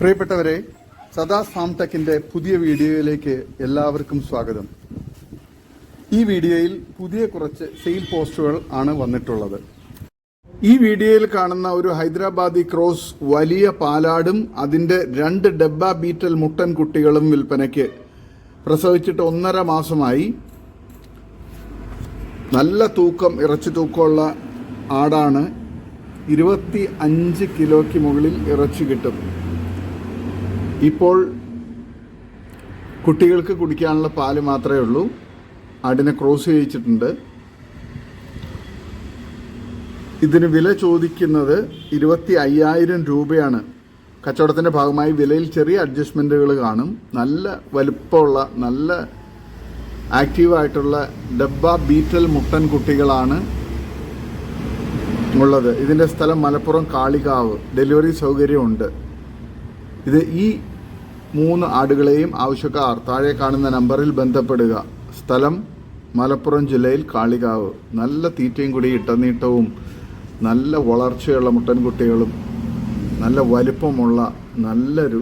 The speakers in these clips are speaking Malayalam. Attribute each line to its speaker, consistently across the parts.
Speaker 1: പ്രിയപ്പെട്ടവരെ സദാ ഫാം ടെക്കിന്റെ പുതിയ വീഡിയോയിലേക്ക് എല്ലാവർക്കും സ്വാഗതം. ഈ വീഡിയോയിൽ പുതിയ കുറച്ച് സെയിൽ പോസ്റ്റുകൾ ആണ് വന്നിട്ടുള്ളത്. ഈ വീഡിയോയിൽ കാണുന്ന ഒരു ഹൈദരാബാദി ക്രോസ് വലിയ പാലാടും അതിന്റെ രണ്ട് ഡബ്ബ ബീറ്റൽ മുട്ടൻ കുട്ടികളും വിൽപ്പനയ്ക്ക് പ്രസവിച്ചിട്ട് ഒന്നര മാസമായി നല്ല തൂക്കം ഇറച്ചി തൂക്കമുള്ള ആടാണ്. ഇരുപത്തി അഞ്ച് കിലോയ്ക്ക് മുകളിൽ ഇറച്ചി കിട്ടും. ഇപ്പോൾ കുട്ടികൾക്ക് കുടിക്കാനുള്ള പാൽ മാത്രമേ ഉള്ളൂ. ആടിനെ ക്രോസ് ചെയ്യിച്ചിട്ടുണ്ട്. ഇതിന് വില ചോദിക്കുന്നത് ഇരുപത്തി അയ്യായിരം രൂപയാണ്. കച്ചവടത്തിന്റെ ഭാഗമായി വിലയിൽ ചെറിയ അഡ്ജസ്റ്റ്മെന്റുകൾ കാണും. നല്ല വലുപ്പമുള്ള നല്ല ആക്റ്റീവായിട്ടുള്ള ഡബ്ബ ബീറ്റൽ മുട്ടൻ കുട്ടികളാണ് ഉള്ളത്. ഇതിന്റെ സ്ഥലം മലപ്പുറം കാളികാവ്. ഡെലിവറി സൗകര്യമുണ്ട്. ഇത് ഈ മൂന്ന് ആടുകളെയും ആവശ്യക്കാർ താഴെ കാണുന്ന നമ്പറിൽ ബന്ധപ്പെടുക. സ്ഥലം മലപ്പുറം ജില്ലയിൽ കാളികാവ്. നല്ല തീറ്റയും കൂടി ഇട്ടനീട്ടവും നല്ല വളർച്ചയുള്ള മുട്ടൻകുട്ടികളും നല്ല വലിപ്പമുള്ള നല്ലൊരു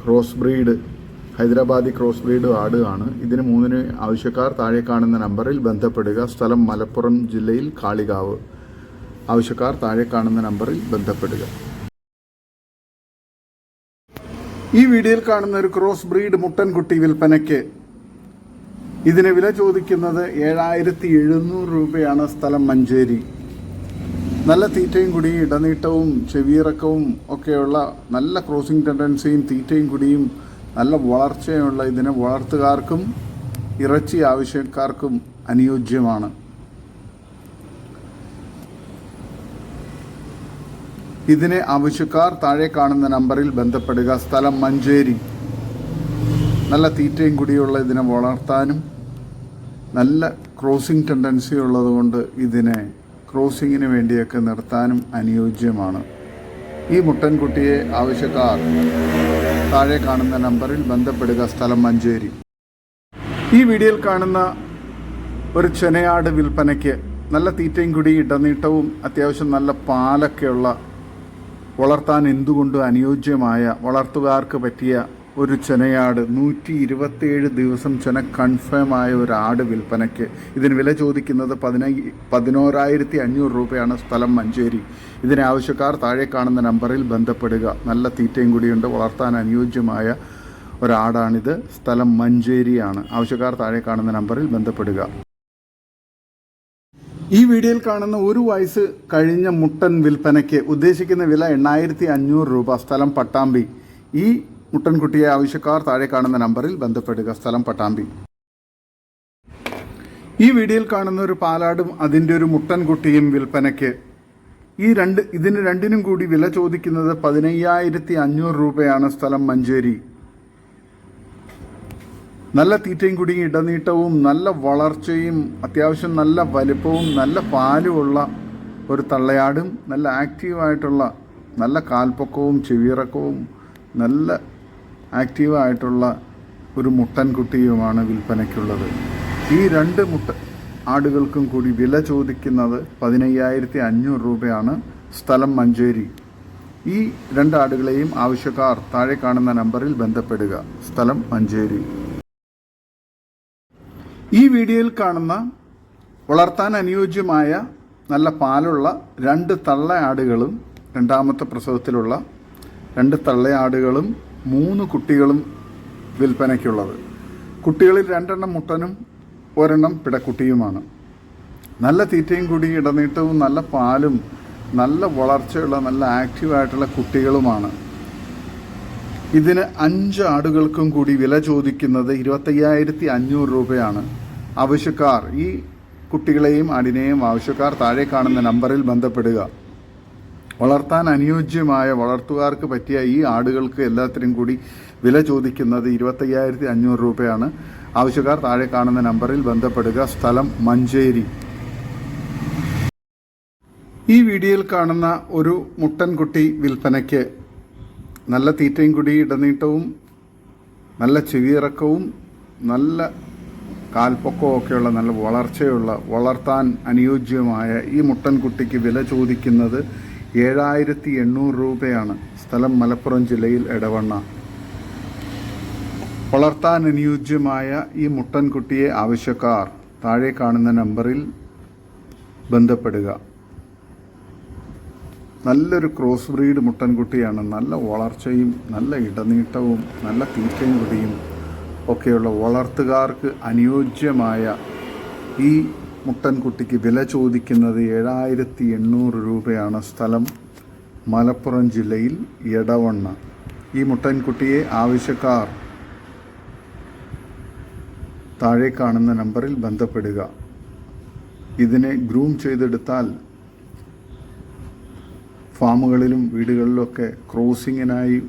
Speaker 1: cross breed Hyderabadi cross breed ആടുകയാണ്. ഇതിന് മൂന്നിന് ആവശ്യക്കാർ താഴെ കാണുന്ന നമ്പറിൽ ബന്ധപ്പെടുക. സ്ഥലം മലപ്പുറം ജില്ലയിൽ കാളികാവ്. ആവശ്യക്കാർ താഴെ കാണുന്ന നമ്പറിൽ ബന്ധപ്പെടുക. ഈ വീഡിയോയിൽ കാണുന്ന ഒരു ക്രോസ് ബ്രീഡ് മുട്ടൻകുട്ടി വിൽപ്പനയ്ക്ക് ഇതിന് വില ചോദിക്കുന്നത് ഏഴായിരത്തി എഴുന്നൂറ് രൂപയാണ് സ്ഥലം മഞ്ചേരി. നല്ല തീറ്റയും കുടിയും ഇടനീട്ടവും ചെവിയിറക്കവും ഒക്കെയുള്ള നല്ല ക്രോസിംഗ് ടെൻഡൻസിയും തീറ്റയും കുടിയും നല്ല വളർച്ചയുള്ള ഇതിനെ വളർത്തുകാർക്കും ഇറച്ചി ആവശ്യക്കാർക്കും അനുയോജ്യമാണ്. ഇതിനെ ആവശ്യക്കാർ താഴെ കാണുന്ന നമ്പറിൽ ബന്ധപ്പെടുക. സ്ഥലം മഞ്ചേരി. നല്ല തീറ്റയും കുടിയുള്ള ഇതിനെ വളർത്താനും നല്ല ക്രോസിംഗ് ടെൻഡൻസി ഉള്ളതുകൊണ്ട് ഇതിനെ ക്രോസിങ്ങിന് വേണ്ടിയൊക്കെ നിർത്താനും അനുയോജ്യമാണ്. ഈ മുട്ടൻകുട്ടിയെ ആവശ്യക്കാർ താഴെ കാണുന്ന നമ്പറിൽ ബന്ധപ്പെടുക സ്ഥലം മഞ്ചേരി. ഈ വീഡിയോയിൽ കാണുന്ന ഒരു ചെനയാട് വിൽപ്പനയ്ക്ക് നല്ല തീറ്റയും കുടി ഇടനീട്ടവും അത്യാവശ്യം നല്ല പാലൊക്കെയുള്ള വളർത്താൻ എന്തുകൊണ്ടും അനുയോജ്യമായ വളർത്തുകാർക്ക് പറ്റിയ ഒരു ചെനയാട്. നൂറ്റി ഇരുപത്തിയേഴ് ദിവസം ചെന കൺഫേം ആയ ഒരു ആട് വിൽപ്പനയ്ക്ക്. ഇതിന് വില ചോദിക്കുന്നത് പതിനൈ പതിനോരായിരത്തി അഞ്ഞൂറ് രൂപയാണ് സ്ഥലം മഞ്ചേരി. ഇതിനാവശ്യക്കാർ താഴെ കാണുന്ന നമ്പറിൽ ബന്ധപ്പെടുക. നല്ല തീറ്റയും കൂടിയുണ്ട്. വളർത്താൻ അനുയോജ്യമായ ഒരാടാണിത്. സ്ഥലം മഞ്ചേരിയാണ്. ആവശ്യക്കാർ താഴെ കാണുന്ന നമ്പറിൽ ബന്ധപ്പെടുക. ഈ വീഡിയോയിൽ കാണുന്ന ഒരു വയസ്സ് കഴിഞ്ഞ മുട്ടൻ വിൽപ്പനയ്ക്ക് ഉദ്ദേശിക്കുന്ന വില എണ്ണായിരത്തി അഞ്ഞൂറ് രൂപ. സ്ഥലം പട്ടാമ്പി. ഈ മുട്ടൻകുട്ടിയെ ആവശ്യക്കാർ താഴെ കാണുന്ന നമ്പറിൽ ബന്ധപ്പെടുക. സ്ഥലം പട്ടാമ്പി. ഈ വീഡിയോയിൽ കാണുന്ന ഒരു പാലാടും അതിന്റെ ഒരു മുട്ടൻകുട്ടിയും വിൽപ്പനയ്ക്ക്. ഈ രണ്ട് ഇതിന് രണ്ടിനും കൂടി വില ചോദിക്കുന്നത് പതിനയ്യായിരത്തി അഞ്ഞൂറ് രൂപയാണ് സ്ഥലം മഞ്ചേരി. നല്ല തീറ്റയും കുടിയും ഇടനീട്ടവും നല്ല വളർച്ചയും അത്യാവശ്യം നല്ല വലിപ്പവും നല്ല പാലുമുള്ള ഒരു തള്ളയാടും നല്ല ആക്റ്റീവായിട്ടുള്ള നല്ല കാൽപ്പൊക്കവും ചെവിയിറക്കവും നല്ല ആക്റ്റീവായിട്ടുള്ള ഒരു മുട്ടൻകുട്ടിയുമാണ് വിൽപ്പനയ്ക്കുള്ളത്. ഈ രണ്ട് മുട്ട ആടുകൾക്കും കൂടി വില ചോദിക്കുന്നത് പതിനയ്യായിരത്തി അഞ്ഞൂറ് രൂപയാണ്. സ്ഥലം മഞ്ചേരി. ഈ രണ്ട് ആടുകളെയും ആവശ്യക്കാർ താഴെ കാണുന്ന നമ്പറിൽ ബന്ധപ്പെടുക. സ്ഥലം മഞ്ചേരി. ഈ വീഡിയോയിൽ കാണുന്ന വളർത്താൻ അനുയോജ്യമായ നല്ല പാലുള്ള രണ്ട് തള്ള തള്ളയാടുകളും രണ്ടാമത്തെ പ്രസവത്തിലുള്ള രണ്ട് തള്ളയാടുകളും മൂന്ന് കുട്ടികളും വിൽപ്പനയ്ക്കുള്ളത്. കുട്ടികളിൽ രണ്ടെണ്ണം മുട്ടനും ഒരെണ്ണം പിടക്കുട്ടിയുമാണ്. നല്ല തീറ്റയും കൂടി ഇടനീട്ടവും നല്ല പാലും നല്ല വളർച്ചയുള്ള നല്ല ആക്റ്റീവായിട്ടുള്ള കുട്ടികളുമാണ്. ഇതിന് അഞ്ച് ആടുകൾക്കും കൂടി വില ചോദിക്കുന്നത് ഇരുപത്തയ്യായിരത്തി അഞ്ഞൂറ് രൂപയാണ്. ആവശ്യക്കാർ ഈ കുട്ടികളെയും ആടിനെയും ആവശ്യക്കാർ താഴെ കാണുന്ന നമ്പറിൽ ബന്ധപ്പെടുക. വളർത്താൻ അനുയോജ്യമായ വളർത്തുകാർക്ക് പറ്റിയ ഈ ആടുകൾക്ക് എല്ലാത്തിനും കൂടി വില ചോദിക്കുന്നത് ഇരുപത്തയ്യായിരത്തി അഞ്ഞൂറ് രൂപയാണ്. ആവശ്യക്കാർ താഴെ കാണുന്ന നമ്പറിൽ ബന്ധപ്പെടുക. സ്ഥലം മഞ്ചേരി. ഈ വീഡിയോയിൽ കാണുന്ന ഒരു മുട്ടൻകുട്ടി വിൽപ്പനയ്ക്ക് നല്ല തീറ്റയും കുടി ഇടനീട്ടവും നല്ല ചെവിയിറക്കവും നല്ല കാൽപ്പൊക്കവും ഒക്കെയുള്ള നല്ല വളർച്ചയുള്ള വളർത്താൻ അനുയോജ്യമായ ഈ മുട്ടൻകുട്ടിക്ക് വില ചോദിക്കുന്നത് ഏഴായിരത്തി എണ്ണൂറ് രൂപയാണ് സ്ഥലം മലപ്പുറം ജില്ലയിൽ ഇടവണ്ണ വളർത്താൻ അനുയോജ്യമായ ഈ മുട്ടൻകുട്ടിയെ ആവശ്യക്കാർ താഴെ കാണുന്ന നമ്പറിൽ ബന്ധപ്പെടുക. നല്ലൊരു ക്രോസ് ബ്രീഡ് മുട്ടൻകുട്ടിയാണ്. നല്ല വളർച്ചയും നല്ല ഇടനീട്ടവും നല്ല തീറ്റയും കുടിയും ഒക്കെയുള്ള വളർത്തുകാർക്ക് അനുയോജ്യമായ ഈ മുട്ടൻകുട്ടിക്ക് വില ചോദിക്കുന്നത് ഏഴായിരത്തി എണ്ണൂറ് രൂപയാണ് സ്ഥലം. മലപ്പുറം ജില്ലയിൽ എടവണ്ണ. ഈ മുട്ടൻകുട്ടിയെ ആവശ്യക്കാർ താഴെ കാണുന്ന നമ്പറിൽ ബന്ധപ്പെടുക. ഇതിനെ ഗ്രൂം ചെയ്തെടുത്താൽ ഫാമുകളിലും വീടുകളിലൊക്കെ ക്രോസിങ്ങിനായി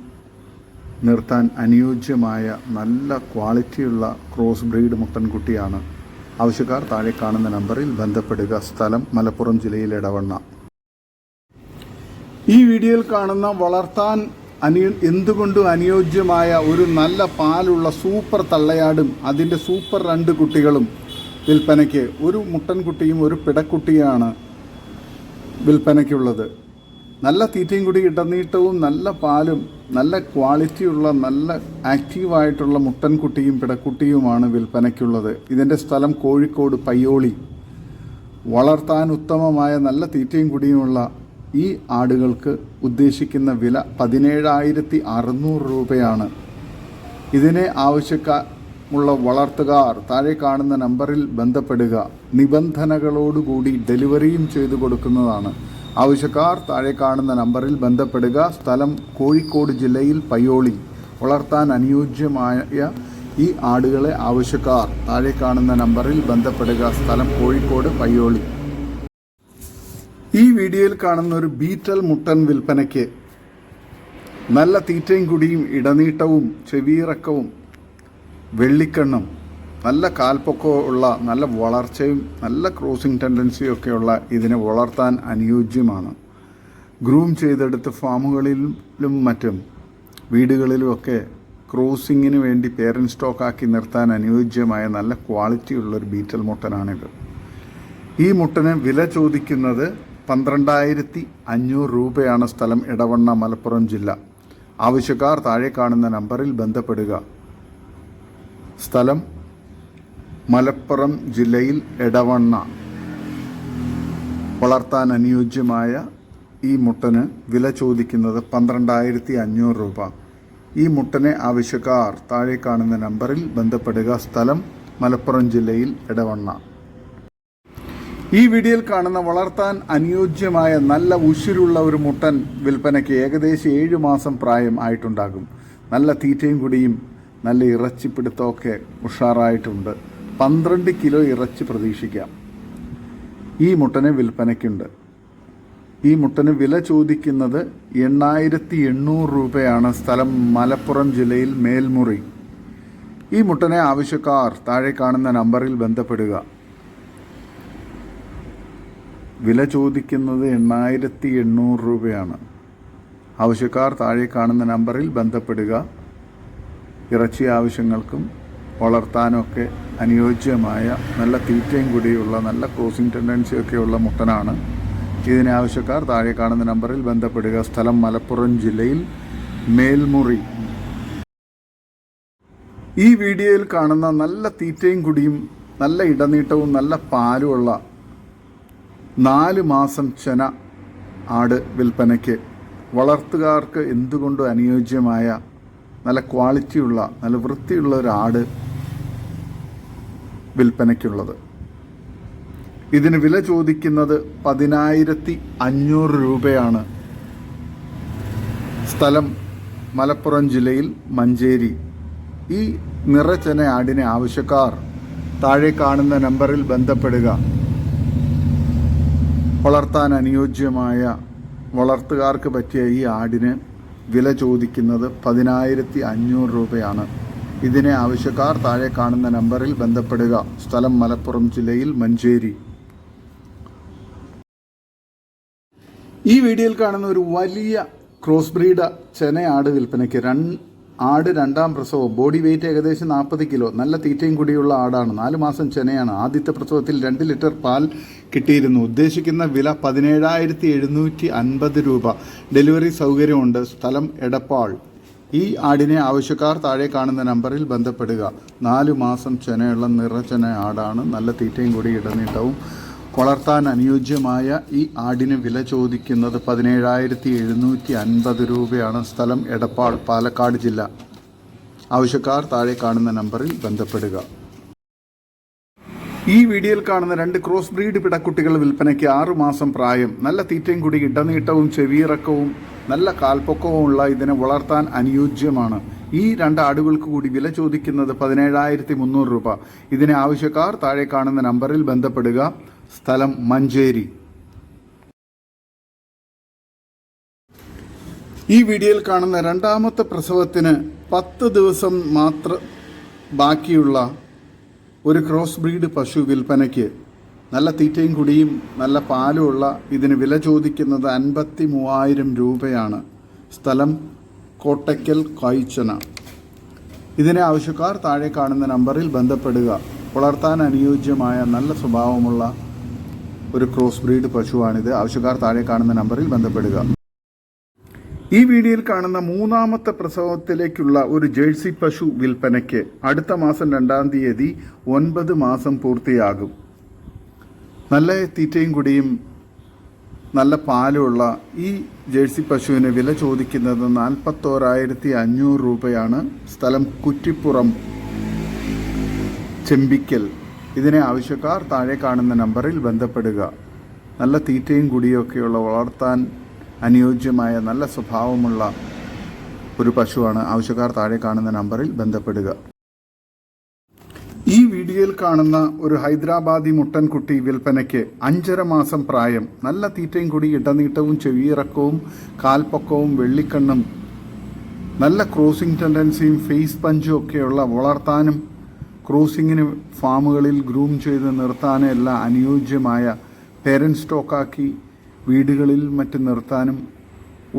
Speaker 1: നിർത്താൻ അനുയോജ്യമായ നല്ല ക്വാളിറ്റിയുള്ള ക്രോസ് ബ്രീഡ് മുട്ടൻകുട്ടിയാണ്. ആവശ്യക്കാർ താഴെ കാണുന്ന നമ്പറിൽ ബന്ധപ്പെടുക. സ്ഥലം മലപ്പുറം ജില്ലയിൽ ഇടവണ്ണ ഈ വീഡിയോയിൽ കാണുന്ന വളർത്താൻ അനു എന്തുകൊണ്ടും അനുയോജ്യമായ ഒരു നല്ല പാലുള്ള സൂപ്പർ തള്ളയാടും അതിന്റെ സൂപ്പർ രണ്ട് കുട്ടികളും വിൽപ്പനയ്ക്ക്. ഒരു മുട്ടൻകുട്ടിയും ഒരു പിടക്കുട്ടിയാണ് വിൽപ്പനയ്ക്കുള്ളത്. നല്ല തീറ്റയും കൂടി ഇടനീട്ടവും നല്ല പാലും നല്ല ക്വാളിറ്റിയുള്ള നല്ല ആക്റ്റീവായിട്ടുള്ള മുട്ടൻകുട്ടിയും പിടക്കുട്ടിയുമാണ് വിൽപ്പനയ്ക്കുള്ളത്. ഇതിന്റെ സ്ഥലം കോഴിക്കോട് പയ്യോളി. വളർത്താൻ ഉത്തമമായ നല്ല തീറ്റയും കുടിയുമുള്ള ഈ ആടുകൾക്ക് ഉദ്ദേശിക്കുന്ന വില പതിനേഴായിരത്തി അറുന്നൂറ് രൂപയാണ്. ഇതിനെ ആവശ്യമുള്ള വളർത്തുകാർ താഴെ കാണുന്ന നമ്പറിൽ ബന്ധപ്പെടുക. നിബന്ധനകളോടുകൂടി ഡെലിവറിയും ചെയ്തു കൊടുക്കുന്നതാണ്. ആവശ്യക്കാർ താഴെ കാണുന്ന നമ്പറിൽ ബന്ധപ്പെടുക. സ്ഥലം കോഴിക്കോട് ജില്ലയിൽ പയ്യോളി. വളർത്താൻ അനുയോജ്യമായ ഈ ആടുകളെ ആവശ്യക്കാർ താഴെ കാണുന്ന നമ്പറിൽ ബന്ധപ്പെടുക. സ്ഥലം കോഴിക്കോട് പയ്യോളി. ഈ വീഡിയോയിൽ കാണുന്ന ഒരു ബീറ്റൽ മുട്ടൻ വിൽപ്പനയ്ക്ക് നല്ല തീറ്റയും കുടിയും ഇടനീട്ടവും ചെവിയിറക്കവും വെള്ളിക്കണ്ണും നല്ല കാൽപ്പൊക്കമുള്ള നല്ല വളർച്ചയും നല്ല ക്രോസിംഗ് ടെൻഡൻസിയും ഒക്കെയുള്ള ഇതിനെ വളർത്താൻ അനുയോജ്യമാണ്. ഗ്രൂം ചെയ്തെടുത്ത് ഫാമുകളിലും മറ്റും വീടുകളിലുമൊക്കെ ക്രോസിങ്ങിന് വേണ്ടി പേരൻ സ്റ്റോക്കാക്കി നിർത്താൻ അനുയോജ്യമായ നല്ല ക്വാളിറ്റി ഒരു ബീറ്റൽ മുട്ടനാണിത്. ഈ മുട്ടന് വില ചോദിക്കുന്നത് പന്ത്രണ്ടായിരത്തി അഞ്ഞൂറ് രൂപയാണ് സ്ഥലം ഇടവണ്ണ മലപ്പുറം ജില്ല. ആവശ്യക്കാർ താഴെ കാണുന്ന നമ്പറിൽ ബന്ധപ്പെടുക. സ്ഥലം മലപ്പുറം ജില്ലയിൽ എടവണ്ണ വളർത്താൻ അനുയോജ്യമായ ഈ മുട്ടന് വില ചോദിക്കുന്നത് പന്ത്രണ്ടായിരത്തി അഞ്ഞൂറ് രൂപ. ഈ മുട്ടനെ ആവശ്യക്കാർ താഴെ കാണുന്ന നമ്പറിൽ ബന്ധപ്പെടുക. സ്ഥലം മലപ്പുറം ജില്ലയിൽ എടവണ്ണ. ഈ വീഡിയോയിൽ കാണുന്ന വളർത്താൻ അനുയോജ്യമായ നല്ല ഉശിരുള്ള ഒരു മുട്ടൻ വിൽപ്പനയ്ക്ക് ഏകദേശം ഏഴ് മാസം പ്രായം ആയിട്ടുണ്ടാകും. നല്ല തീറ്റയും കുടിയും നല്ല ഇറച്ചിപ്പിടുത്തമൊക്കെ ഉഷാറായിട്ടുണ്ട്. പന്ത്രണ്ട് കിലോ ഇറച്ചി പ്രതീക്ഷിക്കാം. ഈ മുട്ടനെ വിൽപ്പനയ്ക്കുണ്ട്. ഈ മുട്ടന് വില ചോദിക്കുന്നത് എണ്ണായിരത്തി എണ്ണൂറ് രൂപയാണ്. സ്ഥലം മലപ്പുറം ജില്ലയിൽ മേൽമുറി. ഈ മുട്ടനെ ആവശ്യക്കാർ താഴെ കാണുന്ന നമ്പറിൽ ബന്ധപ്പെടുക. വില ചോദിക്കുന്നത് എണ്ണായിരത്തി എണ്ണൂറ് രൂപയാണ്. ആവശ്യക്കാർ താഴെ കാണുന്ന നമ്പറിൽ ബന്ധപ്പെടുക. ഇറച്ചി ആവശ്യങ്ങൾക്കും വളർത്താനൊക്കെ അനുയോജ്യമായ നല്ല തീറ്റയും കൂടിയുള്ള നല്ല ക്രോസിംഗ് ടെൻഡൻസിയൊക്കെയുള്ള മുട്ടനാണ്. ഇതിന് ആവശ്യക്കാർ താഴെ കാണുന്ന നമ്പറിൽ ബന്ധപ്പെടുക. സ്ഥലം മലപ്പുറം ജില്ലയിൽ മേൽമുറി. ഈ വീഡിയോയിൽ കാണുന്ന നല്ല തീറ്റയും കുടിയും നല്ല ഇടനീട്ടവും നല്ല പാലുമുള്ള നാല് മാസം ചെന ആട് വിൽപ്പനയ്ക്ക് വളർത്തുകാർക്ക് എന്തുകൊണ്ടും അനുയോജ്യമായ നല്ല ക്വാളിറ്റിയുള്ള നല്ല വൃത്തിയുള്ള ഒരു ആട് വിൽപ്പനയ്ക്കുള്ളത്. ഇതിന് വില ചോദിക്കുന്നത് പതിനായിരത്തി അഞ്ഞൂറ് രൂപയാണ്. സ്ഥലം മലപ്പുറം ജില്ലയിൽ മഞ്ചേരി. ഈ നിറച്ചന ആടിനെ ആവശ്യക്കാർ താഴെ കാണുന്ന നമ്പറിൽ ബന്ധപ്പെടുക. വളർത്താൻ അനുയോജ്യമായ വളർത്തുകാർക്ക് പറ്റിയ ഈ ആടിന് വില ചോദിക്കുന്നത് പതിനായിരത്തി അഞ്ഞൂറ് രൂപയാണ്. ഇതിനെ ആവശ്യക്കാർ താഴെ കാണുന്ന നമ്പറിൽ ബന്ധപ്പെടുക. സ്ഥലം മലപ്പുറം ജില്ലയിൽ മഞ്ചേരി. ഈ വീഡിയോയിൽ കാണുന്ന ഒരു വലിയ ക്രോസ് ബ്രീഡ് ചെന ആട് വിൽപ്പനയ്ക്ക് രണ്ട് ആട് രണ്ടാം പ്രസവം. ബോഡി വെയിറ്റ് ഏകദേശം നാൽപ്പത് കിലോ. നല്ല തീറ്റയും കൂടിയുള്ള ആടാണ്. നാല് മാസം ചെനയാണ്. ആദ്യത്തെ പ്രസവത്തിൽ രണ്ട് ലിറ്റർ പാൽ കിട്ടിയിരുന്നു. ഉദ്ദേശിക്കുന്ന വില പതിനേഴായിരത്തി എഴുന്നൂറ്റി അൻപത് രൂപ. ഡെലിവറി സൗകര്യമുണ്ട്. സ്ഥലം എടപ്പാൾ. ഈ ആടിനെ ആവശ്യക്കാർ താഴെ കാണുന്ന നമ്പറിൽ ബന്ധപ്പെടുക. നാലു മാസം ചെനയുള്ള നിറചെന ആടാണ്. നല്ല തീറ്റയും കൂടി ഇടനീട്ടവും വളർത്താൻ അനുയോജ്യമായ ഈ ആടിന് വില ചോദിക്കുന്നത് പതിനേഴായിരത്തി എഴുന്നൂറ്റി അൻപത് രൂപയാണ് സ്ഥലം എടപ്പാൾ പാലക്കാട് ജില്ല. ആവശ്യക്കാർ താഴെ കാണുന്ന നമ്പറിൽ ബന്ധപ്പെടുക. ഈ വീഡിയോയിൽ കാണുന്ന രണ്ട് ക്രോസ് ബ്രീഡ് പിടക്കുട്ടികൾ വിൽപ്പനയ്ക്ക് ആറു മാസം പ്രായം. നല്ല തീറ്റയും കൂടി ഇടനീട്ടവും ചെവിയിറക്കവും നല്ല കാൽപ്പൊക്കവുമുള്ള ഇതിനെ വളർത്താൻ അനുയോജ്യമാണ്. ഈ രണ്ട് ആടുകൾക്ക് കൂടി വില ചോദിക്കുന്നത് പതിനേഴായിരത്തി മുന്നൂറ് രൂപ. ഇതിനെ ആവശ്യക്കാർ താഴെ കാണുന്ന നമ്പറിൽ ബന്ധപ്പെടുക. സ്ഥലം മഞ്ചേരി. ഈ വീഡിയോയിൽ കാണുന്ന രണ്ടാമത്തെ പ്രസവത്തിന് പത്ത് ദിവസം മാത്രം ബാക്കിയുള്ള ഒരു ക്രോസ് ബ്രീഡ് പശു വിൽപ്പനയ്ക്ക് നല്ല തീറ്റയും കുടിയും നല്ല പാലുമുള്ള ഇതിന് വില ചോദിക്കുന്നത് അൻപത്തി മൂവായിരം രൂപയാണ്. സ്ഥലം കോട്ടയ്ക്കൽ കായ്ച്ചന. ഇതിനെ ആവശ്യക്കാർ താഴെ കാണുന്ന നമ്പറിൽ ബന്ധപ്പെടുക. വളർത്താൻ അനുയോജ്യമായ നല്ല സ്വഭാവമുള്ള ഒരു ക്രോസ് ബ്രീഡ് പശുവാണിത്. ആവശ്യക്കാർ താഴെ കാണുന്ന നമ്പറിൽ ബന്ധപ്പെടുക. ഈ വീഡിയോയിൽ കാണുന്ന മൂന്നാമത്തെ പ്രസവത്തിലേക്കുള്ള ഒരു ജേഴ്സി പശു വിൽപ്പനയ്ക്ക് അടുത്ത മാസം രണ്ടാം തീയതി ഒൻപത് മാസം പൂർത്തിയാകും. നല്ല തീറ്റയും കുടിയും നല്ല പാലുമുള്ള ഈ ജേഴ്സി പശുവിന് വില ചോദിക്കുന്നത് നാൽപ്പത്തോരായിരത്തി അഞ്ഞൂറ് രൂപയാണ്. സ്ഥലം കുറ്റിപ്പുറം ചെമ്പിക്കൽ. ഇതിനെ ആവശ്യക്കാർ താഴെ കാണുന്ന നമ്പറിൽ ബന്ധപ്പെടുക. നല്ല തീറ്റയും കുടിയൊക്കെയുള്ള വളർത്താൻ അനുയോജ്യമായ നല്ല സ്വഭാവമുള്ള ഒരു പശുവാണ് ആവശ്യക്കാർ താഴെ കാണുന്ന നമ്പറിൽ ബന്ധപ്പെടുക. വീഡിയോയിൽ കാണുന്ന ഒരു ഹൈദരാബാദി മുട്ടൻകുട്ടി വിൽപ്പനയ്ക്ക് അഞ്ചര മാസം പ്രായം നല്ല തീറ്റയും കൂടി ഇടനീട്ടവും ചെവിയിറക്കവും കാൽപ്പൊക്കവും വെള്ളിക്കണ്ണും നല്ല ക്രോസിംഗ് ടെൻഡൻസിയും ഫേസ് പഞ്ചും ഒക്കെയുള്ള വളർത്താനും ക്രോസിങ്ങിന് ഫാമുകളിൽ ഗ്രൂം ചെയ്ത് നിർത്താനും എല്ലാം അനുയോജ്യമായ പേരന്റ് സ്റ്റോക്കാക്കി വീടുകളിൽ മറ്റ് നിർത്താനും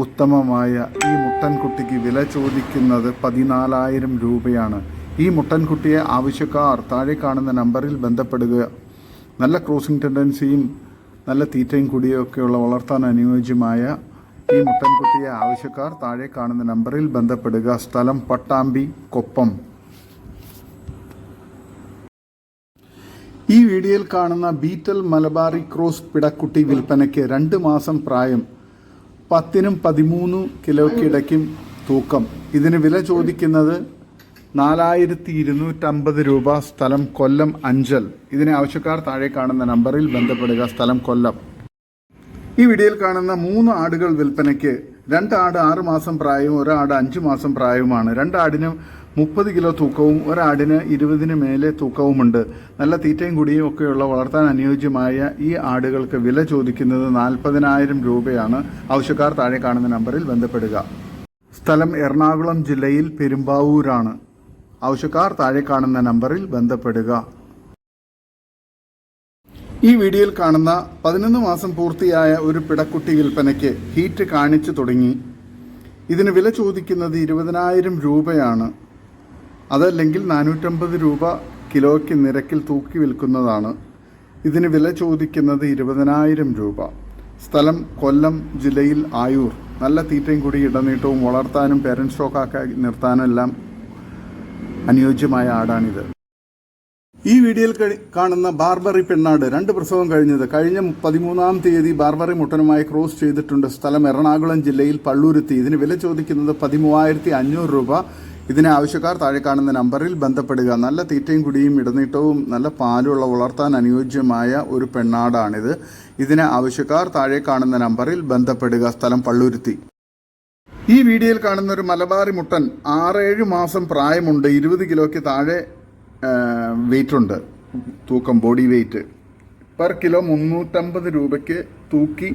Speaker 1: ഉത്തമമായ ഈ മുട്ടൻകുട്ടിക്ക് വില ചോദിക്കുന്നത് പതിനാലായിരം രൂപയാണ്. ഈ മുട്ടൻകുട്ടിയെ ആവശ്യക്കാർ താഴെ കാണുന്ന നമ്പറിൽ ബന്ധപ്പെടുക. നല്ല ക്രോസിംഗ് ടെൻഡൻസിയും നല്ല തീറ്റയും കൂടിയൊക്കെയുള്ള വളർത്താൻ അനുയോജ്യമായ ഈ മുട്ടൻകുട്ടിയെ ആവശ്യക്കാർ താഴെ കാണുന്ന നമ്പറിൽ ബന്ധപ്പെടുക. സ്ഥലം പട്ടാമ്പി കൊപ്പം. ഈ വീഡിയോയിൽ കാണുന്ന ബീറ്റൽ മലബാറി ക്രോസ് പിടക്കുട്ടി വിൽപ്പനയ്ക്ക് രണ്ട് മാസം പ്രായം പത്തിനും പതിമൂന്ന് കിലോയ്ക്കിടയ്ക്കും തൂക്കം. ഇതിന് വില ചോദിക്കുന്നത് നാലായിരത്തി ഇരുന്നൂറ്റമ്പത് രൂപ സ്ഥലം കൊല്ലം അഞ്ചൽ. ഇതിനെ ആവശ്യക്കാർ താഴെ കാണുന്ന നമ്പറിൽ ബന്ധപ്പെടുക. സ്ഥലം കൊല്ലം. ഈ വീഡിയോയിൽ കാണുന്ന മൂന്ന് ആടുകൾ വിൽപ്പനയ്ക്ക് രണ്ട് ആട് ആറ് മാസം പ്രായവും ഒരാട് അഞ്ച് മാസം പ്രായവുമാണ്. രണ്ട് ആടിന് മുപ്പത് കിലോ തൂക്കവും ഒരാടിന് ഇരുപതിന് മേലെ തൂക്കവുമുണ്ട്. നല്ല തീറ്റയും കുടിയും ഒക്കെയുള്ള വളർത്താൻ അനുയോജ്യമായ ഈ ആടുകൾക്ക് വില ചോദിക്കുന്നത് നാൽപ്പതിനായിരം രൂപയാണ്. ആവശ്യക്കാർ താഴെ കാണുന്ന നമ്പറിൽ ബന്ധപ്പെടുക. സ്ഥലം എറണാകുളം ജില്ലയിൽ പെരുമ്പാവൂരാണ്. ആവശ്യക്കാർ താഴെ കാണുന്ന നമ്പറിൽ ബന്ധപ്പെടുക. ഈ വീഡിയോയിൽ കാണുന്ന പതിനൊന്ന് മാസം പൂർത്തിയായ ഒരു പിടക്കുട്ടി വിൽപ്പനയ്ക്ക് ഹീറ്റ് കാണിച്ചു തുടങ്ങി. ഇതിന് വില ചോദിക്കുന്നത് ഇരുപതിനായിരം രൂപയാണ്. അതല്ലെങ്കിൽ നാനൂറ്റമ്പത് രൂപ കിലോയ്ക്ക് നിരക്കിൽ തൂക്കി വിൽക്കുന്നതാണ്. ഇതിന് വില ചോദിക്കുന്നത് ഇരുപതിനായിരം രൂപ. സ്ഥലം കൊല്ലം ജില്ലയിൽ ആയൂർ. നല്ല തീറ്റയും കൂടി ഇടനീട്ടവും വളർത്താനും പേരൻസ് സ്റ്റോക്കാക്കി നിർത്താനും എല്ലാം അനുയോജ്യമായ ആടാണിത്. ഈ വീഡിയോയിൽ കാണുന്ന ബാർബറി പെണ്ണാട് രണ്ട് പ്രസവം കഴിഞ്ഞത് കഴിഞ്ഞ പതിമൂന്നാം തീയതി ബാർബറി മുട്ടനുമായി ക്രോസ് ചെയ്തിട്ടുണ്ട്. സ്ഥലം എറണാകുളം ജില്ലയിൽ പള്ളൂരുത്തി. ഇതിന് വില ചോദിക്കുന്നത് പതിമൂവായിരത്തി അഞ്ഞൂറ് രൂപ. ഇതിനെ ആവശ്യക്കാർ താഴെ കാണുന്ന നമ്പറിൽ ബന്ധപ്പെടുക. നല്ല തീറ്റയും കുടിയും ഇടനീട്ടവും നല്ല പാലുള്ള വളർത്താൻ അനുയോജ്യമായ ഒരു പെണ്ണാടാണിത്. ഇതിനെ ആവശ്യക്കാർ താഴെ കാണുന്ന നമ്പറിൽ ബന്ധപ്പെടുക. സ്ഥലം പള്ളൂരുത്തി. ഈ വീഡിയോയിൽ കാണുന്ന ഒരു മലബാറി മുട്ടൻ ആറേഴ് മാസം പ്രായമുണ്ട് ഇരുപത് കിലോയ്ക്ക് താഴെ വെയിറ്റ് ഉണ്ട്. തൂക്കം ബോഡി വെയിറ്റ് പെർ കിലോ മുന്നൂറ്റമ്പത് രൂപയ്ക്ക് തൂക്കി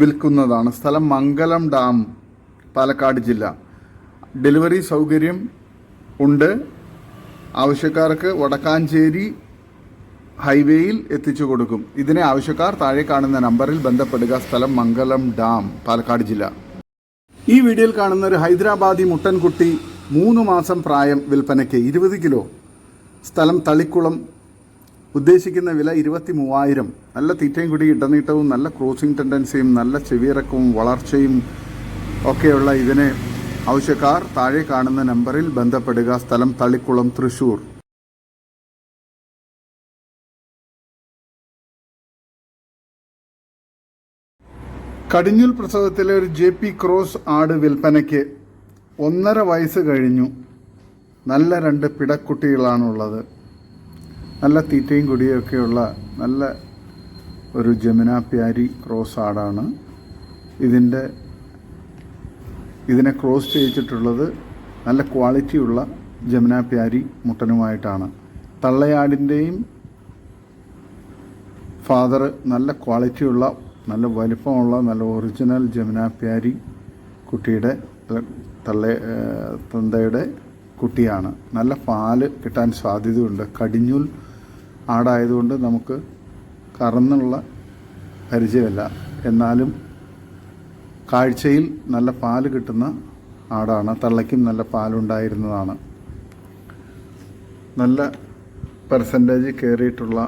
Speaker 1: വിൽക്കുന്നതാണ്. സ്ഥലം മംഗലം ഡാം പാലക്കാട് ജില്ല. ഡെലിവറി സൗകര്യം ഉണ്ട്. ആവശ്യക്കാർക്ക് വടക്കാഞ്ചേരി ഹൈവേയിൽ എത്തിച്ചു കൊടുക്കും. ഇതിനെ ആവശ്യക്കാർ താഴെ കാണുന്ന നമ്പറിൽ ബന്ധപ്പെടുക. സ്ഥലം മംഗലം ഡാം പാലക്കാട് ജില്ല. ഈ വീഡിയോയിൽ കാണുന്ന ഒരു ഹൈദരാബാദി മുട്ടൻകുട്ടി മൂന്ന് മാസം പ്രായം വിൽപ്പനയ്ക്ക് ഇരുപത് കിലോ. സ്ഥലം തളിക്കുളം. ഉദ്ദേശിക്കുന്ന വില ഇരുപത്തി മൂവായിരം നല്ല തീറ്റയും കൂടി ഇടനീട്ടവും നല്ല ക്രോസിംഗ് ടെൻഡൻസിയും നല്ല ചെവിയിറക്കവും വളർച്ചയും ഒക്കെയുള്ള ഇതിനെ ആവശ്യക്കാർ താഴെ കാണുന്ന നമ്പറിൽ ബന്ധപ്പെടുക. സ്ഥലം തളിക്കുളം തൃശൂർ. കടിഞ്ഞൂൽ പ്രസവത്തിലെ ഒരു ജെ പി ക്രോസ് ആട് വിൽപ്പനയ്ക്ക് ഒന്നര വയസ്സ് കഴിഞ്ഞു. നല്ല രണ്ട് പിടക്കുട്ടികളാണുള്ളത്. നല്ല തീറ്റയും കുടിയൊക്കെയുള്ള നല്ല ഒരു ജമുനാ പ്യാരി ക്രോസ് ആടാണ്. ഇതിന്റെ ഇതിനെ ക്രോസ് ചെയ്യിച്ചിട്ടുള്ളത് നല്ല ക്വാളിറ്റിയുള്ള ജമുനാ പ്യാരി മുട്ടനുമായിട്ടാണ്. തള്ളയാടിന്റെയും ഫാദർ നല്ല ക്വാളിറ്റിയുള്ള നല്ല വലിപ്പമുള്ള നല്ല ഒറിജിനൽ ജമുനാപ്യാരി കുട്ടിയുടെ തള്ള തന്തയുടെ കുട്ടിയാണ്. നല്ല പാൽ കിട്ടാൻ സാധ്യതയുണ്ട്. കടിഞ്ഞൂൽ ആടായതുകൊണ്ട് നമുക്ക് കറന്നുള്ള പരിചയമല്ല. എന്നാലും കാഴ്ചയിൽ നല്ല പാൽ കിട്ടുന്ന ആടാണ്. തള്ളയ്ക്കും നല്ല പാലുണ്ടായിരുന്നതാണ്. നല്ല പെർസെന്റേജ് കയറിയിട്ടുള്ള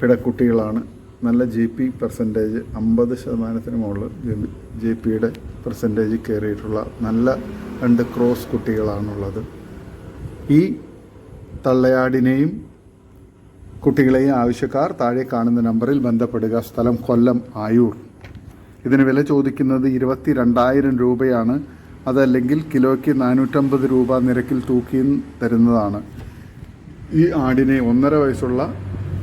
Speaker 1: പിടക്കുട്ടികളാണ് നല്ല ജി പി പെർസെന്റേജ് അമ്പത് ശതമാനത്തിന് മുകളിൽ ജി പിയുടെ പെർസെന്റേജ് കയറിയിട്ടുള്ള നല്ല രണ്ട് ക്രോസ് കുട്ടികളാണുള്ളത്. ഈ തള്ളയാടിനെയും കുട്ടികളെയും ആവശ്യക്കാർ താഴെ കാണുന്ന നമ്പറിൽ ബന്ധപ്പെടുക. സ്ഥലം കൊല്ലം ആയൂർ. ഇതിന് വില ചോദിക്കുന്നത് ഇരുപത്തി രണ്ടായിരം രൂപയാണ്. അതല്ലെങ്കിൽ കിലോയ്ക്ക് നാനൂറ്റമ്പത് രൂപ നിരക്കിൽ തൂക്കിയും തരുന്നതാണ്. ഈ ആടിനെ ഒന്നര വയസ്സുള്ള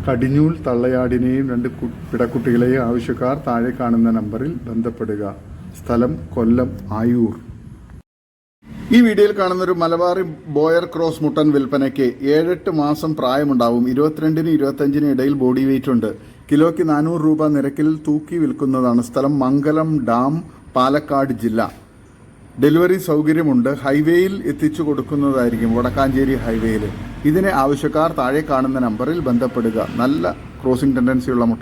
Speaker 1: കടിഞ്ഞൂൽ തള്ളയാടിനെയും രണ്ട് പിടക്കുട്ടികളെയും ആവശ്യക്കാർ താഴെ കാണുന്ന നമ്പറിൽ ബന്ധപ്പെടുക. സ്ഥലം കൊല്ലം ആയൂർ. ഈ വീഡിയോയിൽ കാണുന്ന ഒരു മലബാറി ബോയർ ക്രോസ് മുട്ടൻ വിൽപ്പനയ്ക്ക് ഏഴെട്ട് മാസം പ്രായമുണ്ടാവും. ഇരുപത്തിരണ്ടിന് ഇരുപത്തിയഞ്ചിന് ഇടയിൽ ബോഡി വെയിറ്റ് ഉണ്ട്. കിലോയ്ക്ക് നാനൂറ് രൂപ നിരക്കിൽ തൂക്കി വിൽക്കുന്നതാണ് സ്ഥലം മംഗലം ഡാം പാലക്കാട് ജില്ല. ഡെലിവറി സൗകര്യമുണ്ട്. ഹൈവേയിൽ എത്തിച്ചു കൊടുക്കുന്നതായിരിക്കും വടക്കാഞ്ചേരി ഹൈവേയിൽ. ഇതിനെ ആവശ്യക്കാർ താഴെ കാണുന്ന നമ്പറിൽ ബന്ധപ്പെടുക. നല്ല ക്രോസിംഗ് ടെൻഡൻസിയുള്ള മുട്ട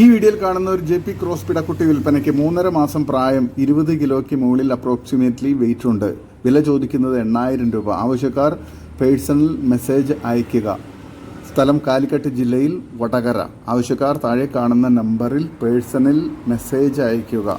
Speaker 1: ഈ വീഡിയോയിൽ കാണുന്ന ഒരു ജെ പി ക്രോസ് പിടക്കുട്ടി വിൽപ്പനയ്ക്ക് മൂന്നര മാസം പ്രായം ഇരുപത് കിലോയ്ക്ക് മുകളിൽ അപ്രോക്സിമേറ്റ്ലി വെയിറ്റ് ഉണ്ട്. വില ചോദിക്കുന്നത് എണ്ണായിരം രൂപ. ആവശ്യക്കാർ പേഴ്സണൽ മെസ്സേജ് അയയ്ക്കുക. സ്ഥലം കാലിക്കട്ട് ജില്ലയിൽ വടകര. ആവശ്യക്കാർ താഴെ കാണുന്ന നമ്പറിൽ പേഴ്സണൽ മെസ്സേജ് അയയ്ക്കുക.